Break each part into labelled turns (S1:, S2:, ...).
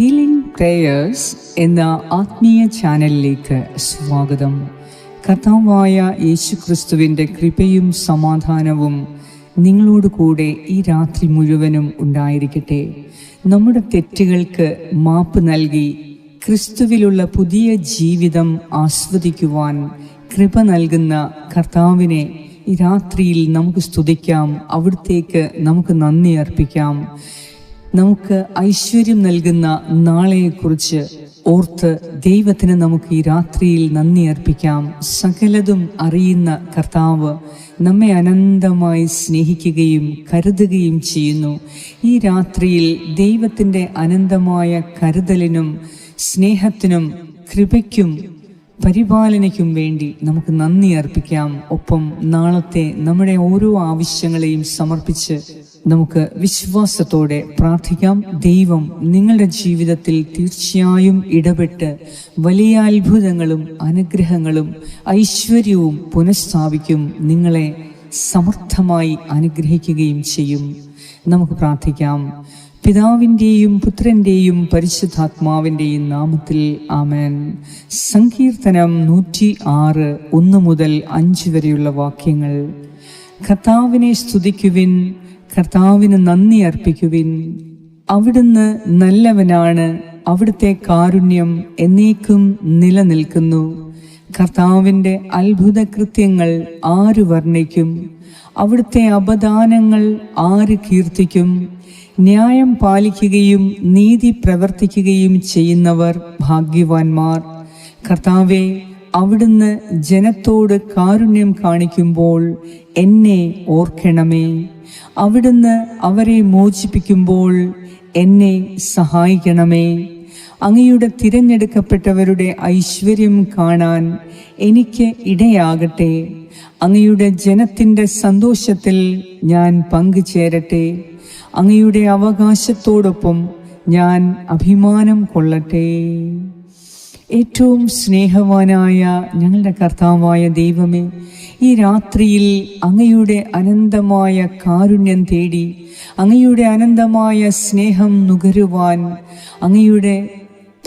S1: Healing prayers എന്ന ആത്മീയ ചാനലിലേക്ക് സ്വാഗതം. കർത്താവായ യേശു ക്രിസ്തുവിന്റെ കൃപയും സമാധാനവും നിങ്ങളോട് കൂടെ ഈ രാത്രി മുഴുവനും ഉണ്ടായിരിക്കട്ടെ. നമ്മുടെ തെറ്റുകൾക്ക് മാപ്പ് നൽകി ക്രിസ്തുവിലുള്ള പുതിയ ജീവിതം ആസ്വദിക്കുവാൻ കൃപ നൽകുന്ന കർത്താവിനെ ഈ രാത്രിയിൽ നമുക്ക് സ്തുതിക്കാം. അവിടത്തേക്ക് നമുക്ക് നന്ദി അർപ്പിക്കാം. നമുക്ക് ഐശ്വര്യം നൽകുന്ന നാളെയെക്കുറിച്ച് ഓർത്ത് ദൈവത്തിന് നമുക്ക് ഈ രാത്രിയിൽ നന്ദി അർപ്പിക്കാം. സകലതും അറിയുന്ന കർത്താവ് നമ്മെ അനന്തമായി സ്നേഹിക്കുകയും കരുതുകയും ചെയ്യുന്നു. ഈ രാത്രിയിൽ ദൈവത്തിന്റെ അനന്തമായ കരുതലിനും സ്നേഹത്തിനും കൃപയ്ക്കും പരിപാലനയ്ക്കും വേണ്ടി നമുക്ക് നന്ദി അർപ്പിക്കാം. ഒപ്പം നാളത്തെ നമ്മുടെ ഓരോ ആവശ്യങ്ങളെയും സമർപ്പിച്ച് നമുക്ക് വിശ്വാസത്തോടെ പ്രാർത്ഥിക്കാം. ദൈവം നിങ്ങളുടെ ജീവിതത്തിൽ തീർച്ചയായും ഇടപെട്ട് വലിയ അത്ഭുതങ്ങളും അനുഗ്രഹങ്ങളും ഐശ്വര്യവും പുനഃസ്ഥാപിക്കും. നിങ്ങളെ സമർത്ഥമായി അനുഗ്രഹിക്കുകയും ചെയ്യും. നമുക്ക് പ്രാർത്ഥിക്കാം. പിതാവിന്റെയും പുത്രന്റെയും പരിശുദ്ധാത്മാവിന്റെയും നാമത്തിൽ ആമേൻ. സങ്കീർത്തനം നൂറ്റി ആറ് ഒന്ന് മുതൽ അഞ്ച് വരെയുള്ള വാക്യങ്ങൾ. കർത്താവിനെ സ്തുതിക്കുവിൻ. കർത്താവിന് നന്ദി അർപ്പിക്കുവിൻ. അവിടുന്ന് നല്ലവനാണ് അവിടുത്തെ കാരുണ്യം എന്നേക്കും നിലനിൽക്കുന്നു. കർത്താവിന്റെ അത്ഭുത കൃത്യങ്ങൾ ആര് വർണിക്കും? അവിടുത്തെ അപദാനങ്ങൾ ആര് കീർത്തിക്കും? ന്യായം പാലിക്കുകയും നീതി പ്രവർത്തിക്കുകയും ചെയ്യുന്നവർ ഭാഗ്യവാന്മാർ. കർത്താവെ അവിടുന്ന് ജനത്തോട് കാരുണ്യം കാണിക്കുമ്പോൾ എന്നെ ഓർക്കണമേ. അവിടുന്ന് അവരെ മോചിപ്പിക്കുമ്പോൾ എന്നെ സഹായിക്കണമേ. അങ്ങയുടെ തിരഞ്ഞെടുക്കപ്പെട്ടവരുടെ ഐശ്വര്യം കാണാൻ എനിക്ക് ഇടയാകട്ടെ. അങ്ങയുടെ ജനത്തിന്റെ സന്തോഷത്തിൽ ഞാൻ പങ്കുചേരട്ടെ. അങ്ങയുടെ അവകാശത്തോടൊപ്പം ഞാൻ അഭിമാനം കൊള്ളട്ടെ. ഏറ്റവും സ്നേഹവാനായ ഞങ്ങളുടെ കർത്താവായ ദൈവമേ ഈ രാത്രിയിൽ അങ്ങയുടെ അനന്തമായ കാരുണ്യം തേടി അങ്ങയുടെ അനന്തമായ സ്നേഹം നുകരുവാൻ അങ്ങയുടെ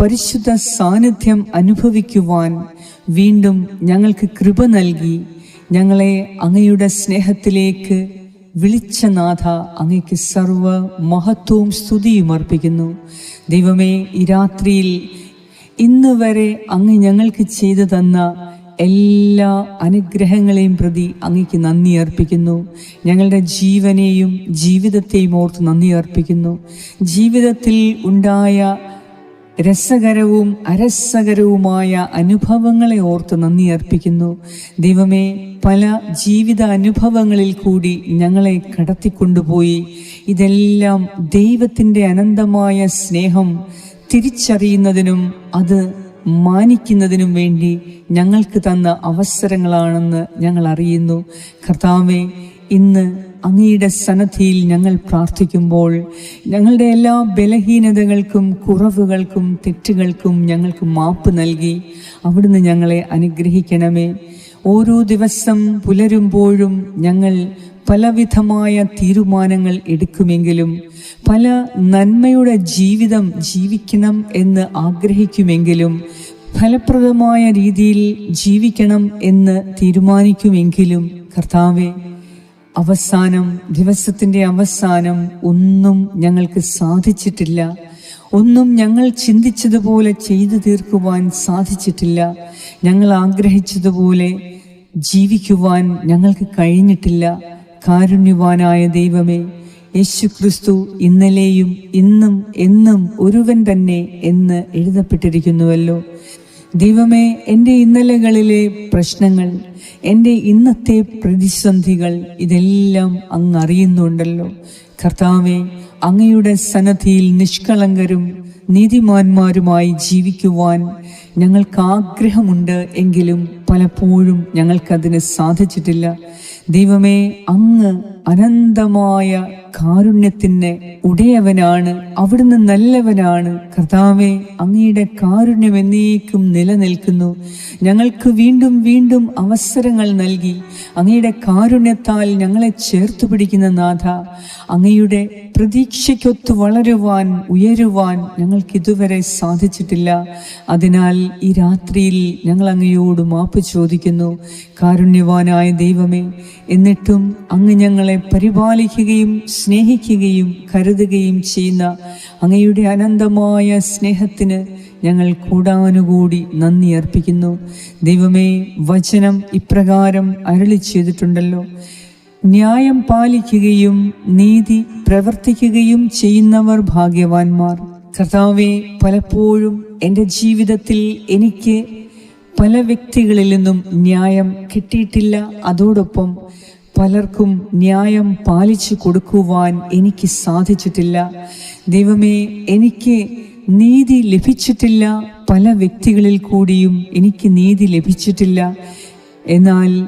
S1: പരിശുദ്ധ സാന്നിധ്യം അനുഭവിക്കുവാൻ വീണ്ടും ഞങ്ങൾക്ക് കൃപ നൽകി. ഞങ്ങളെ അങ്ങയുടെ സ്നേഹത്തിലേക്ക് വിളിച്ച നാഥ അങ്ങയ്ക്ക് സർവ മഹത്വവും സ്തുതിയും അർപ്പിക്കുന്നു. ദൈവമേ ഈ രാത്രിയിൽ ഇന്ന് വരെ അങ്ങ് ഞങ്ങൾക്ക് ചെയ്തു തന്ന എല്ലാ അനുഗ്രഹങ്ങളെയും പ്രതി അങ്ങയ്ക്ക് നന്ദി അർപ്പിക്കുന്നു. ഞങ്ങളുടെ ജീവനെയും ജീവിതത്തെയും ഓർത്ത് നന്ദി അർപ്പിക്കുന്നു. ജീവിതത്തിൽ ഉണ്ടായ രസകരവും അരസകരവുമായ അനുഭവങ്ങളെ ഓർത്ത് നന്ദി അർപ്പിക്കുന്നു. ദൈവമേ പല ജീവിത അനുഭവങ്ങളിൽ കൂടി ഞങ്ങളെ കടത്തിക്കൊണ്ടുപോയി. ഇതെല്ലാം ദൈവത്തിന്റെ അനന്തമായ സ്നേഹം തിരിച്ചറിയുന്നതിനും അത് മാനിക്കുന്നതിനും വേണ്ടി ഞങ്ങൾക്ക് തന്ന അവസരങ്ങളാണെന്ന് ഞങ്ങൾ അറിയുന്നു. കർത്താവെ ഇന്ന് അങ്ങയുടെ സന്നദ്ധിയിൽ ഞങ്ങൾ പ്രാർത്ഥിക്കുമ്പോൾ ഞങ്ങളുടെ എല്ലാ ബലഹീനതകൾക്കും കുറവുകൾക്കും തെറ്റുകൾക്കും ഞങ്ങൾക്ക് മാപ്പ് നൽകി അവിടുന്ന് ഞങ്ങളെ അനുഗ്രഹിക്കണമേ. ഓരോ ദിവസം പുലരുമ്പോഴും ഞങ്ങൾ പലവിധമായ തീരുമാനങ്ങൾ എടുക്കുമെങ്കിലും പല നന്മയുടെ ജീവിതം ജീവിക്കണം എന്ന് ആഗ്രഹിക്കുമെങ്കിലും ഫലപ്രദമായ രീതിയിൽ ജീവിക്കണം എന്ന് തീരുമാനിക്കുമെങ്കിലും കർത്താവെ അവസാനം ദിവസത്തിന്റെ അവസാനം ഒന്നും ഞങ്ങൾക്ക് സാധിച്ചിട്ടില്ല. ഒന്നും ഞങ്ങൾ ചിന്തിച്ചതുപോലെ ചെയ്തു തീർക്കുവാൻ സാധിച്ചിട്ടില്ല. ഞങ്ങൾ ആഗ്രഹിച്ചതുപോലെ ജീവിക്കുവാൻ ഞങ്ങൾക്ക് കഴിഞ്ഞിട്ടില്ല. കാരുണ്യവാനായ ദൈവമേ യേശു ക്രിസ്തു ഇന്നലെയും ഇന്നും എന്നും ഒരുവൻ തന്നെ എന്ന് എഴുതപ്പെട്ടിരിക്കുന്നുവല്ലോ. ദൈവമേ എന്റെ ഇന്നലകളിലെ പ്രശ്നങ്ങൾ എന്റെ ഇന്നത്തെ പ്രതിസന്ധികൾ ഇതെല്ലാം അങ്ങ് അറിയുന്നുണ്ടല്ലോ. കർത്താവെ അങ്ങയുടെ സന്നദ്ധിയിൽ നിഷ്കളങ്കരും നീതിമാന്മാരുമായി ജീവിക്കുവാൻ ഞങ്ങൾക്ക് ആഗ്രഹമുണ്ട് എങ്കിലും പലപ്പോഴും ഞങ്ങൾക്കതിന് സാധിച്ചിട്ടില്ല. ദൈവമേ അങ്ങ് അനന്തമായ കാരുണ്യത്തിന് ഉടയവനാണ് അവിടുന്ന് നല്ലവനാണ്. കർത്താവെ അങ്ങയുടെ കാരുണ്യം എന്നേക്കും നിലനിൽക്കുന്നു. ഞങ്ങൾക്ക് വീണ്ടും വീണ്ടും അവസരങ്ങൾ നൽകി. അങ്ങയുടെ കാരുണ്യത്താൽ ഞങ്ങളെ ചേർത്ത് പിടിക്കുന്ന നാഥ അങ്ങയുടെ പ്രതീക്ഷയ്ക്കൊത്ത് വളരുവാൻ ഉയരുവാൻ ഞങ്ങൾക്ക് ഇതുവരെ സാധിച്ചിട്ടില്ല. അതിനാൽ ഈ രാത്രിയിൽ ഞങ്ങൾ അങ്ങയോട് മാപ്പ് ചോദിക്കുന്നു. കാരുണ്യവാനായ ദൈവമേ എന്നിട്ടും അങ്ങ് ഞങ്ങളെ പരിപാലിക്കുകയും സ്നേഹിക്കുകയും കരുതുകയും ചെയ്യുന്ന അങ്ങയുടെ അനന്തമായ സ്നേഹത്തിന് ഞങ്ങൾ കൂടാനുകൂടി നന്ദി അർപ്പിക്കുന്നു. ദൈവമേ വചനം ഇപ്രകാരം അരളി ചെയ്തിട്ടുണ്ടല്ലോ. ന്യായം പാലിക്കുകയും നീതി പ്രവർത്തിക്കുകയും ചെയ്യുന്നവർ ഭാഗ്യവാന്മാർ. കർത്താവെ പലപ്പോഴും എന്റെ ജീവിതത്തിൽ എനിക്ക് പല വ്യക്തികളിൽ നിന്നും ന്യായം കിട്ടിയിട്ടില്ല. അതോടൊപ്പം പലർക്കും ന്യായം പാലിച്ചു കൊടുക്കുവാൻ എനിക്ക് സാധിച്ചിട്ടില്ല. ദൈവമേ എനിക്ക് നീതി ലഭിച്ചിട്ടില്ല. പല വ്യക്തികളിൽ കൂടിയും എനിക്ക് നീതി ലഭിച്ചിട്ടില്ല. എന്നാൽ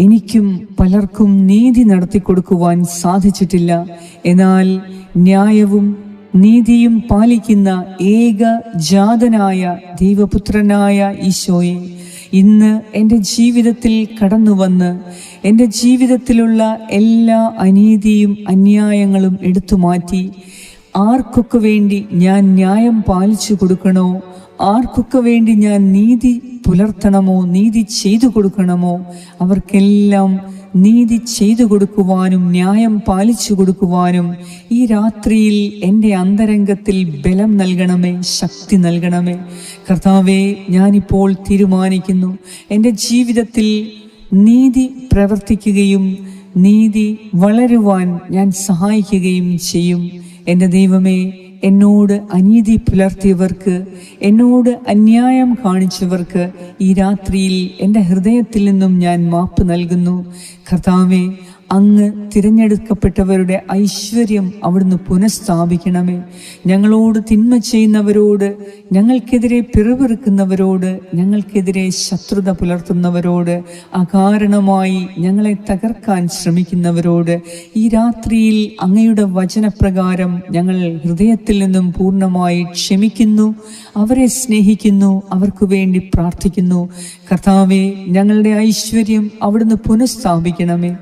S1: എനിക്കും പലർക്കും നീതി നടത്തി കൊടുക്കുവാൻ സാധിച്ചിട്ടില്ല. എന്നാൽ ന്യായവും നീതിയും പാലിക്കുന്ന ഏക ജാതനായ ദൈവപുത്രനായ ഈശോയെ ഇന്ന് എന്റെ ജീവിതത്തിൽ കടന്നു വന്ന് എന്റെ ജീവിതത്തിലുള്ള എല്ലാ അനീതിയും അന്യായങ്ങളും എടുത്തു മാറ്റി ആർക്കൊക്കെ വേണ്ടി ഞാൻ ന്യായം പാലിച്ചു കൊടുക്കണോ? ആർക്കൊക്കെ വേണ്ടി ഞാൻ നീതി പുലർത്തണമോ? നീതി ചെയ്തു കൊടുക്കണമോ? അവർക്കെല്ലാം നീതി ചെയ്തു കൊടുക്കുവാനും ന്യായം പാലിച്ചു കൊടുക്കുവാനും ഈ രാത്രിയിൽ എന്റെ അന്തരംഗത്തിൽ ബലം നൽകണമേ ശക്തി നൽകണമേ. കർത്താവെ ഞാനിപ്പോൾ തീരുമാനിക്കുന്നു. എന്റെ ജീവിതത്തിൽ നീതി പ്രവർത്തിക്കുകയും നീതി വളരുവാൻ ഞാൻ സഹായിക്കുകയും ചെയ്യും. എന്റെ ദൈവമേ എന്നോട് അനീതി പുലർത്തിയവർക്ക് എന്നോട് അന്യായം കാണിച്ചവർക്ക് ഈ രാത്രിയിൽ എന്റെ ഹൃദയത്തിൽ നിന്നും ഞാൻ മാപ്പ് നൽകുന്നു. കർത്താവെ അങ്ങ് തിരഞ്ഞെടുക്കപ്പെട്ടവരുടെ ഐശ്വര്യം അവിടുന്ന് പുനഃസ്ഥാപിക്കണമേ. ഞങ്ങളോട് തിന്മ ചെയ്യുന്നവരോട് ഞങ്ങൾക്കെതിരെ പിറവിറുക്കുന്നവരോട് ഞങ്ങൾക്കെതിരെ ശത്രുത പുലർത്തുന്നവരോട് അകാരണമായി ഞങ്ങളെ തകർക്കാൻ ശ്രമിക്കുന്നവരോട് ഈ രാത്രിയിൽ അങ്ങയുടെ വചനപ്രകാരം ഞങ്ങൾ ഹൃദയത്തിൽ നിന്നും പൂർണമായി ക്ഷമിക്കുന്നു അവരെ സ്നേഹിക്കുന്നു അവർക്ക് വേണ്ടി പ്രാർത്ഥിക്കുന്നു. കർത്താവെ ഞങ്ങളുടെ ഐശ്വര്യം അവിടുന്ന് പുനഃസ്ഥാപിക്കണമേ.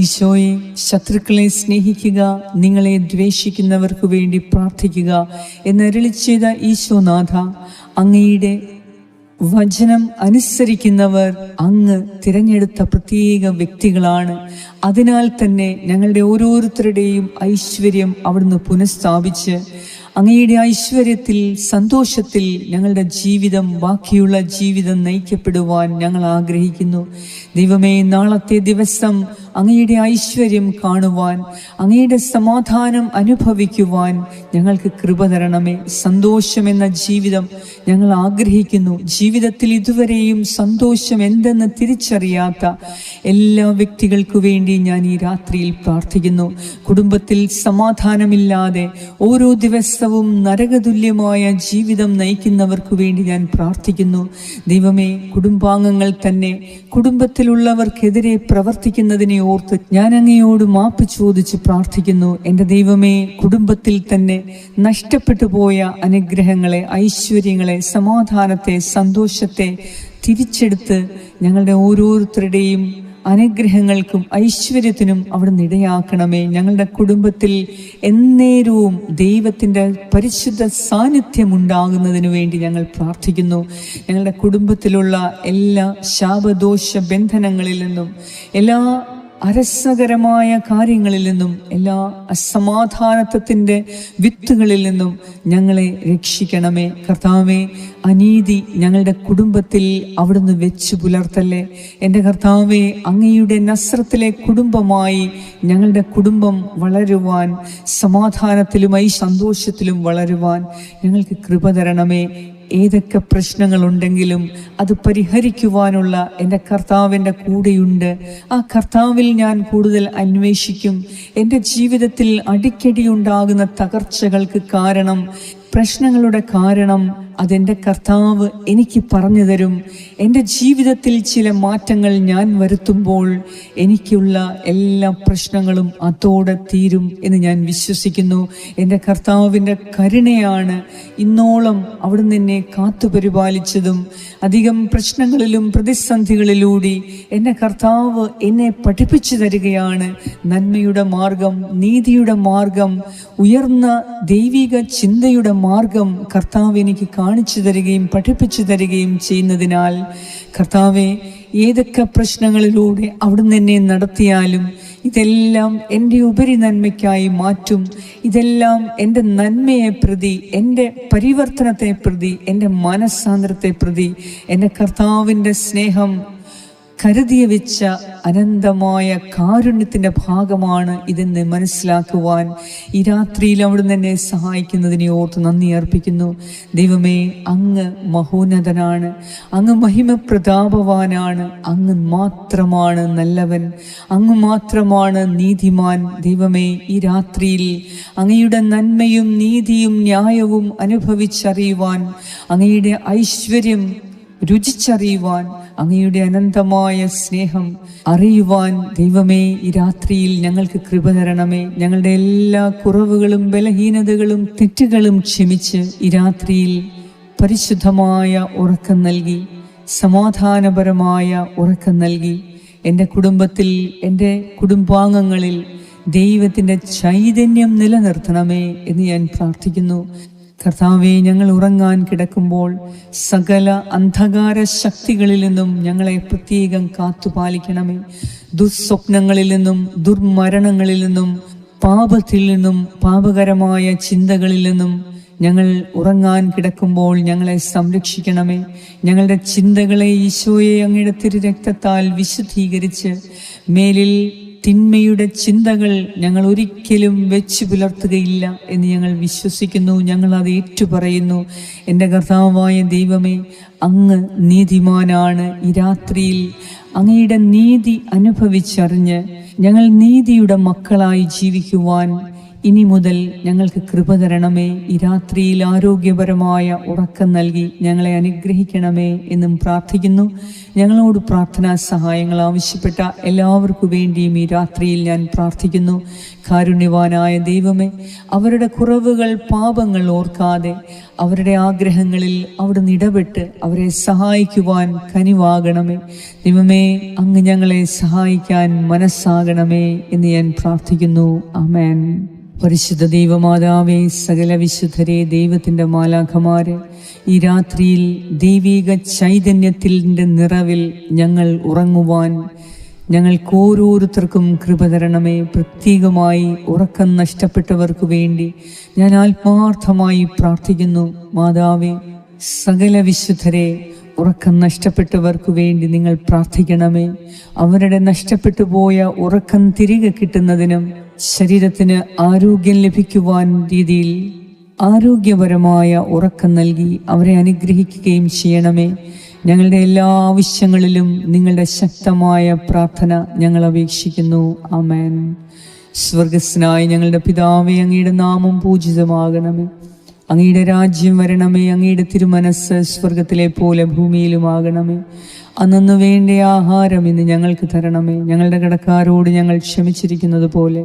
S1: ഈശോയെ ശത്രുക്കളെ സ്നേഹിക്കുക നിങ്ങളെ ദ്വേഷിക്കുന്നവർക്ക് വേണ്ടി പ്രാർത്ഥിക്കുക എന്നരളി ചെയ്ത ഈശോനാഥ അങ്ങയുടെ വചനം അനുസരിക്കുന്നവർ അങ്ങ് തിരഞ്ഞെടുത്ത പ്രത്യേക വ്യക്തികളാണ്. അതിനാൽ തന്നെ ഞങ്ങളുടെ ഓരോരുത്തരുടെയും ഐശ്വര്യം അവിടുന്ന് പുനഃസ്ഥാപിച്ച് അങ്ങയുടെ ഐശ്വര്യത്തിൽ സന്തോഷത്തിൽ ഞങ്ങളുടെ ജീവിതം ബാക്കിയുള്ള ജീവിതം നയിക്കപ്പെടുവാൻ ഞങ്ങൾ ആഗ്രഹിക്കുന്നു. ദൈവമേ നാളത്തെ ദിവസം അങ്ങയുടെ ഐശ്വര്യം കാണുവാൻ അങ്ങയുടെ സമാധാനം അനുഭവിക്കുവാൻ ഞങ്ങൾക്ക് കൃപ തരണമേ. സന്തോഷമെന്ന ജീവിതം ഞങ്ങൾ ആഗ്രഹിക്കുന്നു. ജീവിതത്തിൽ ഇതുവരെയും സന്തോഷം എന്തെന്ന് തിരിച്ചറിയാത്ത എല്ലാ വ്യക്തികൾക്കു വേണ്ടി ഞാൻ ഈ രാത്രിയിൽ പ്രാർത്ഥിക്കുന്നു. കുടുംബത്തിൽ സമാധാനമില്ലാതെ ഓരോ ദിവസവും നരകതുല്യമായ ജീവിതം നയിക്കുന്നവർക്കു വേണ്ടി ഞാൻ പ്രാർത്ഥിക്കുന്നു. ദൈവമേ കുടുംബാംഗങ്ങൾ തന്നെ കുടുംബത്തിലുള്ളവർക്കെതിരെ പ്രവർത്തിക്കുന്നതിനെ ഓർത്ത് ഞാൻ അങ്ങയോട് മാപ്പ് ചോദിച്ച് പ്രാർത്ഥിക്കുന്നു. എന്റെ ദൈവമേ കുടുംബത്തിൽ തന്നെ നഷ്ടപ്പെട്ടു പോയ അനുഗ്രഹങ്ങളെ ഐശ്വര്യങ്ങളെ സമാധാനത്തെ സന്തോഷത്തെ തിരിച്ചെടുത്ത് ഞങ്ങളുടെ ഓരോരുത്തരുടെയും അനുഗ്രഹങ്ങൾക്കും ഐശ്വര്യത്തിനും അവിടുന്ന് ഇടയാക്കണമേ. ഞങ്ങളുടെ കുടുംബത്തിൽ എന്നേരവും ദൈവത്തിന്റെ പരിശുദ്ധ സാന്നിധ്യം ഉണ്ടാകുന്നതിന് വേണ്ടി ഞങ്ങൾ പ്രാർത്ഥിക്കുന്നു. ഞങ്ങളുടെ കുടുംബത്തിലുള്ള എല്ലാ ശാപദോഷ ബന്ധനങ്ങളിൽ നിന്നും എല്ലാ അരസകരമായ കാര്യങ്ങളിൽ നിന്നും എല്ലാ അസമാധാനത്വത്തിന്റെ വിത്തുകളിൽ നിന്നും ഞങ്ങളെ രക്ഷിക്കണമേ. കർത്താവേ അനീതി ഞങ്ങളുടെ കുടുംബത്തിൽ അവിടുന്ന് വെച്ച് പുലർത്തല്ലേ. എന്റെ കർത്താവേ അങ്ങയുടെ നസ്രത്തിലെ കുടുംബമായി ഞങ്ങളുടെ കുടുംബം വളരുവാൻ സമാധാനത്തിലുമായി സന്തോഷത്തിലും വളരുവാൻ ഞങ്ങൾക്ക് കൃപ തരണമേ. ഏതൊക്കെ പ്രശ്നങ്ങളുണ്ടെങ്കിലും അത് പരിഹരിക്കുവാനുള്ള എന്റെ കർത്താവിന്റെ കൂടെയുണ്ട്. ആ കർത്താവിൽ ഞാൻ കൂടുതൽ അന്വേഷിക്കും. എന്റെ ജീവിതത്തിൽ അടിക്കടി ഉണ്ടാകുന്ന തകർച്ചകൾക്ക് കാരണം പ്രശ്നങ്ങളുടെ കാരണം അതെന്റെ കർത്താവ് എനിക്ക് പറഞ്ഞു തരും. എന്റെ ജീവിതത്തിൽ ചില മാറ്റങ്ങൾ ഞാൻ വരുത്തുമ്പോൾ എനിക്കുള്ള എല്ലാ പ്രശ്നങ്ങളും അതോടെ തീരും എന്ന് ഞാൻ വിശ്വസിക്കുന്നു. എന്റെ കർത്താവിന്റെ കരുണയാണ് ഇന്നോളം അവിടുന്ന് എന്നെ കാത്തുപരിപാലിച്ചതും അധികം പ്രശ്നങ്ങളിലും പ്രതിസന്ധികളിലൂടെ എന്റെ കർത്താവ് എന്നെ പഠിപ്പിച്ചു തരികയാണ്. നന്മയുടെ മാർഗം നീതിയുടെ മാർഗം ഉയർന്ന ദൈവിക ചിന്തയുടെ മാർഗം കർത്താവ് എനിക്ക് കാണിച്ചു തരികയും പഠിപ്പിച്ചു തരികയും ചെയ്യുന്നതിനാൽ കർത്താവെ ഏതൊക്കെ പ്രശ്നങ്ങളിലൂടെ അവിടുന്ന് എന്നെ നടത്തിയാലും ഇതെല്ലാം എന്റെ ഉപരി നന്മയ്ക്കായി മാറ്റും. ഇതെല്ലാം എന്റെ നന്മയെ പ്രതി എന്റെ പരിവർത്തനത്തെ പ്രതി എന്റെ മനസ്സാന്തരത്തെ പ്രതി എന്റെ കർത്താവിന്റെ സ്നേഹം കരുതിയ വെച്ച അനന്തമായ കാരുണ്യത്തിന്റെ ഭാഗമാണ് ഇതെന്ന് മനസ്സിലാക്കുവാൻ ഈ രാത്രിയിൽ അവിടുന്ന് എന്നെ സഹായിക്കുന്നതിനെ ഓർത്ത് നന്ദി അർപ്പിക്കുന്നു. ദൈവമേ അങ്ങ് മഹോന്നതനാണ് അങ്ങ് മഹിമപ്രതാപവാനാണ് അങ്ങ് മാത്രമാണ് നല്ലവൻ അങ്ങ് മാത്രമാണ് നീതിമാൻ. ദൈവമേ ഈ രാത്രിയിൽ അങ്ങയുടെ നന്മയും നീതിയും ന്യായവും അനുഭവിച്ചറിയുവാൻ അങ്ങയുടെ ഐശ്വര്യം രുചിച്ചറിയുവാൻ അങ്ങയുടെ അനന്തമായ സ്നേഹം അറിയുവാൻ ദൈവമേ ഈ രാത്രിയിൽ ഞങ്ങൾക്ക് കൃപ തരണമേ. ഞങ്ങളുടെ എല്ലാ കുറവുകളും ബലഹീനതകളും തെറ്റുകളും ക്ഷമിച്ച് ഈ രാത്രിയിൽ പരിശുദ്ധമായ ഉറക്കം നൽകി സമാധാനപരമായ ഉറക്കം നൽകി. എന്റെ കുടുംബത്തിൽ എന്റെ കുടുംബാംഗങ്ങളിൽ ദൈവത്തിന്റെ ചൈതന്യം നിലനിർത്തണമേ എന്ന് ഞാൻ പ്രാർത്ഥിക്കുന്നു. കർത്താവെ ഞങ്ങൾ ഉറങ്ങാൻ കിടക്കുമ്പോൾ സകല അന്ധകാര ശക്തികളിൽ നിന്നും ഞങ്ങളെ പ്രത്യേകം കാത്തുപാലിക്കണമേ. ദുസ്വപ്നങ്ങളിൽ നിന്നും ദുർമരണങ്ങളിൽ നിന്നും പാപത്തിൽ നിന്നും പാപകരമായ ചിന്തകളിൽ നിന്നും ഞങ്ങൾ ഉറങ്ങാൻ കിടക്കുമ്പോൾ ഞങ്ങളെ സംരക്ഷിക്കണമേ. ഞങ്ങളുടെ ചിന്തകളെ ഈശോയെ അങ്ങയുടെ തിരുരക്തത്താൽ വിശുദ്ധീകരിച്ച് മേലിൽ തിന്മയുടെ ചിന്തകൾ ഞങ്ങൾ ഒരിക്കലും വെച്ച് പുലർത്തുകയില്ല എന്ന് ഞങ്ങൾ വിശ്വസിക്കുന്നു. ഞങ്ങൾ അത് ഏറ്റുപറയുന്നു. എന്റെ കർത്താവായ ദൈവമേ അങ്ങ് നീതിമാനാണ്. ഈ രാത്രിയിൽ അങ്ങയുടെ നീതി അനുഭവിച്ചറിഞ്ഞ് ഞങ്ങൾ നീതിയുടെ മക്കളായി ജീവിക്കുവാൻ ഇനി മുതൽ ഞങ്ങൾക്ക് കൃപ തരണമേ. ഈ രാത്രിയിൽ ആരോഗ്യപരമായ ഉറക്കം നൽകി ഞങ്ങളെ അനുഗ്രഹിക്കണമേ എന്നും പ്രാർത്ഥിക്കുന്നു. ഞങ്ങളോട് പ്രാർത്ഥനാ സഹായങ്ങൾ ആവശ്യപ്പെട്ട എല്ലാവർക്കു വേണ്ടിയും ഈ രാത്രിയിൽ ഞാൻ പ്രാർത്ഥിക്കുന്നു. കാരുണ്യവാനായ ദൈവമേ അവരുടെ കുറവുകൾ പാപങ്ങൾ ഓർക്കാതെ അവരുടെ ആഗ്രഹങ്ങളിൽ അവിടുന്ന് ഇടപെട്ട് അവരെ സഹായിക്കുവാൻ കനിവാകണമേ. ദൈവമേ അങ്ങ് ഞങ്ങളെ സഹായിക്കാൻ മനസ്സാകണമേ എന്ന് ഞാൻ പ്രാർത്ഥിക്കുന്നു. അമേൻ പരിശുദ്ധ ദൈവമാതാവേ സകല വിശുദ്ധരെ ദൈവത്തിന്റെ മാലാഖമാരെ ഈ രാത്രിയിൽ ദൈവിക ചൈതന്യത്തിന്റെ നിറവിൽ ഞങ്ങൾ ഉറങ്ങുവാൻ ഞങ്ങൾക്ക് ഓരോരുത്തർക്കും കൃപ തരണമേ. പ്രത്യേകമായി ഉറക്കം നഷ്ടപ്പെട്ടവർക്ക് വേണ്ടി ഞാൻ ആത്മാർത്ഥമായി പ്രാർത്ഥിക്കുന്നു. മാതാവേ സകല വിശുദ്ധരെ ഉറക്കം നഷ്ടപ്പെട്ടവർക്ക് വേണ്ടി നിങ്ങൾ പ്രാർത്ഥിക്കണമേ. അവരുടെ നഷ്ടപ്പെട്ടു പോയ ഉറക്കം തിരികെ കിട്ടുന്നതിനും ശരീരത്തിന് ആരോഗ്യം ലഭിക്കുവാൻ രീതിയിൽ ആരോഗ്യപരമായ ഉറക്കം നൽകി അവരെ അനുഗ്രഹിക്കുകയും ചെയ്യണമേ. ഞങ്ങളുടെ എല്ലാ ആവശ്യങ്ങളിലും നിങ്ങളുടെ ശക്തമായ പ്രാർത്ഥന ഞങ്ങൾ അപേക്ഷിക്കുന്നു. ആമേൻ. സ്വർഗസ്നായി ഞങ്ങളുടെ പിതാവേ അങ്ങയുടെ നാമം പൂജിതമാകണമേ. അങ്ങയുടെ രാജ്യം വരണമേ അങ്ങയുടെ തിരുമനസ് സ്വർഗത്തിലെ പോലെ ഭൂമിയിലുമാകണമേ. അന്നു വേണ്ട ആഹാരം ഇന്ന് ഞങ്ങൾക്ക് തരണമേ. ഞങ്ങളുടെ കടക്കാരോട് ഞങ്ങൾ ക്ഷമിച്ചിരിക്കുന്നത് പോലെ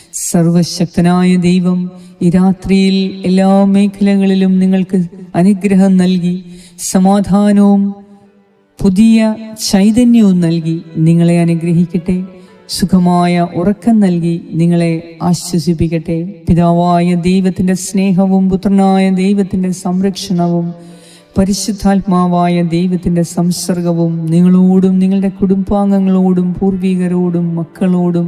S1: സർവശക്തനായ ദൈവം ഈ രാത്രിയിൽ എല്ലാ മേഖലകളിലും നിങ്ങൾക്ക് അനുഗ്രഹം നൽകി സമാധാനവും പുതിയ ചൈതന്യവും നൽകി നിങ്ങളെ അനുഗ്രഹിക്കട്ടെ സുഖമായ ഉറക്കം നൽകി നിങ്ങളെ ആശ്വസിപ്പിക്കട്ടെ. പിതാവായ ദൈവത്തിന്റെ സ്നേഹവും പുത്രനായ ദൈവത്തിന്റെ സംരക്ഷണവും പരിശുദ്ധാത്മാവായ ദൈവത്തിന്റെ സംസർഗവും നിങ്ങളോടും നിങ്ങളുടെ കുടുംബാംഗങ്ങളോടും പൂർവികരോടും മക്കളോടും